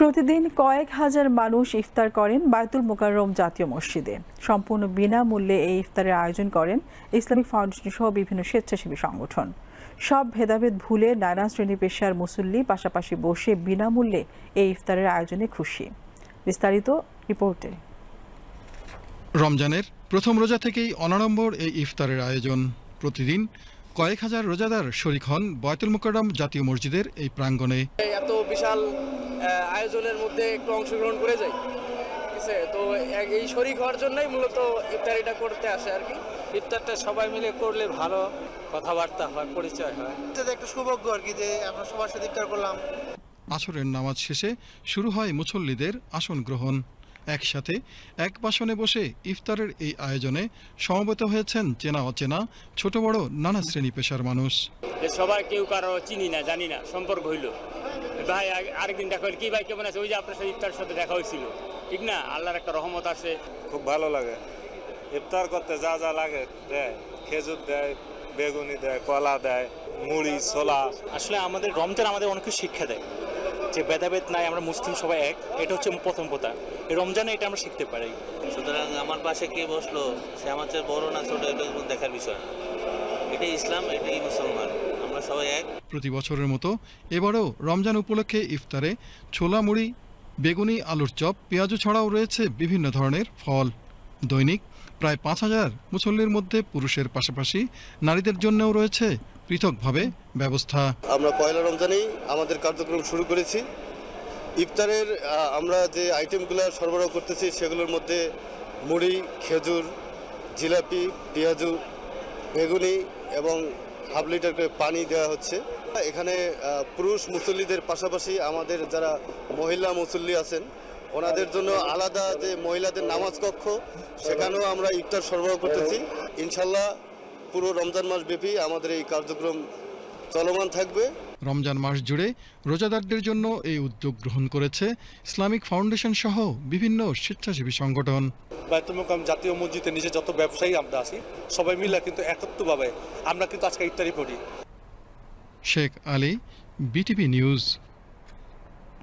প্রতিদিন কয়েক হাজার মানুষ ইফতার করেন বায়তুল মোকাররম জাতীয় মসজিদে। সম্পূর্ণ বিনামূল্যে এই ইফতারের আয়োজন করেন ইসলামিক ফাউন্ডেশন সহ বিভিন্ন স্বেচ্ছাসেবী সংগঠন। সব ভেদাভেদ ভুলে নানা শ্রেণি পেশার মুসল্লি পাশাপাশি বসে বিনামূল্যে এই ইফতারের আয়োজনে খুশি। বিস্তারিত রিপোর্টে। রমজানের প্রথম রোজা থেকেই অনাড়ম্বর এই ইফতারের আয়োজন। প্রতিদিন কয়েক হাজার রোজাদার শরিক হন বয়তুল মুকাররম জাতীয় মসজিদের এই প্রাঙ্গণে। এত বিশাল আয়োজনের মধ্যে একটু অংশগ্রহণ করে যাই। ঠিক আছে? তো এক- এই শরিক হওয়ার জন্যই মূলত ইফতারিটা করতে আসে আর কি। ইফতারটা সবাই মিলে করলে ভালো কথাবার্তা হয় পরিচয় হয়। এটা একটা সৌভাগ্য আর কি যে আমরা সবার সাথে ইফতার করলাম। আসরের নামাজ শেষে শুরু হয় মুসল্লিদের আসন গ্রহণ। একসাথে এক বাসনে বসে ইফতারের এই আয়োজনে সমবেত হয়েছেন চেনা অচেনা ছোট বড় নানা শ্রেণি পেশার মানুষ। যে সবাই কেউ কারও চিনি না জানি না সম্পর্ক হইল। ভাই আরেকদিন দেখা কি ভাই কেমন আছে? ওই যে আপনার সাথে ইফতার সাথে দেখা হয়েছিল ঠিক না? আল্লাহর একটা রহমত আছে। খুব ভালো লাগে। ইফতার করতে যা যা লাগে দেয়। খেজুর দেয় বেগুনি দেয় কলা দেয় মুড়ি ছোলা। আসলে আমাদের রমজান আমাদের অনেক কিছু শিক্ষা দেয়। যে ভেদাভেদ নাই আমরা মুসলিম সবাই এক। এটা হচ্ছে প্রথম কথা। এই রমজানে এটা আমরা শিখতে পারি। সুতরাং আমার পাশে কে বসল? সে আমার চেয়ে বড় না ছোট এটা দেখার বিষয় না। এটাই ইসলাম এটাই মুসলমান। আমরা সবাই এক। প্রতি বছরের মতো এবারেও রমজান উপলক্ষে ইফতারে ছোলা মুড়ি বেগুনি আলুর চপ পেঁয়াজু ছাড়াও রয়েছে বিভিন্ন ধরনের ফল। দৈনিক প্রায় পাঁচ হাজার মুসল্লির মধ্যে পুরুষের পাশাপাশি নারীদের জন্যও রয়েছে পৃথকভাবে ব্যবস্থা। আমরা পয়লা রমজানেই আমাদের কার্যক্রম শুরু করেছি। ইফতারের আমরা যে আইটেমগুলো সরবরাহ করতেছি সেগুলোর মধ্যে মুড়ি খেজুর জিলাপি পেঁয়াজু বেগুনি এবং হাফ লিটার করে পানি দেওয়া হচ্ছে। এখানে পুরুষ মুসল্লিদের পাশাপাশি আমাদের যারা মহিলা মুসল্লি আছেন, ওনাদের জন্য আলাদা যে মহিলাদের নামাজ কক্ষ, সেখানেও আমরা ইফতার সরবরাহ করতেছি। ইনশাল্লাহ পুরো রমজান মাস ব্যাপী আমাদের এই কার্যক্রম চলমান থাকবে। রমজান মাস জুড়ে রোজাদারদের জন্য এই উদ্যোগ গ্রহণ করেছে ইসলামিক ফাউন্ডেশন সহ বিভিন্ন স্বেচ্ছাসেবী সংগঠন। বায়তুল জাতীয় মসজিদে নিজে যত ব্যবসায়ী আমরা আছি সবাই মিলে কিন্তু একত্রভাবে আমরা কিন্তু আজকে ইত্যাদি পড়ি শেখ আলী বিটিভি নিউজ।